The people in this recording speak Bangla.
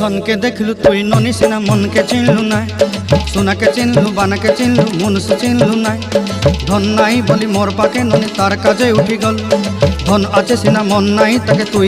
ধনকে দেখলু তুই ননি সিনা, মনকে চিনলু নাই। সোনাকে চিনলু, বানাকে চিনলু, মনুষ্য চিনলু নাই। ধন নাই বলি মোর পাকে ননি, তার কাজে উঠি গল। ধন আছে সিনা, মন নাই তাকে তুই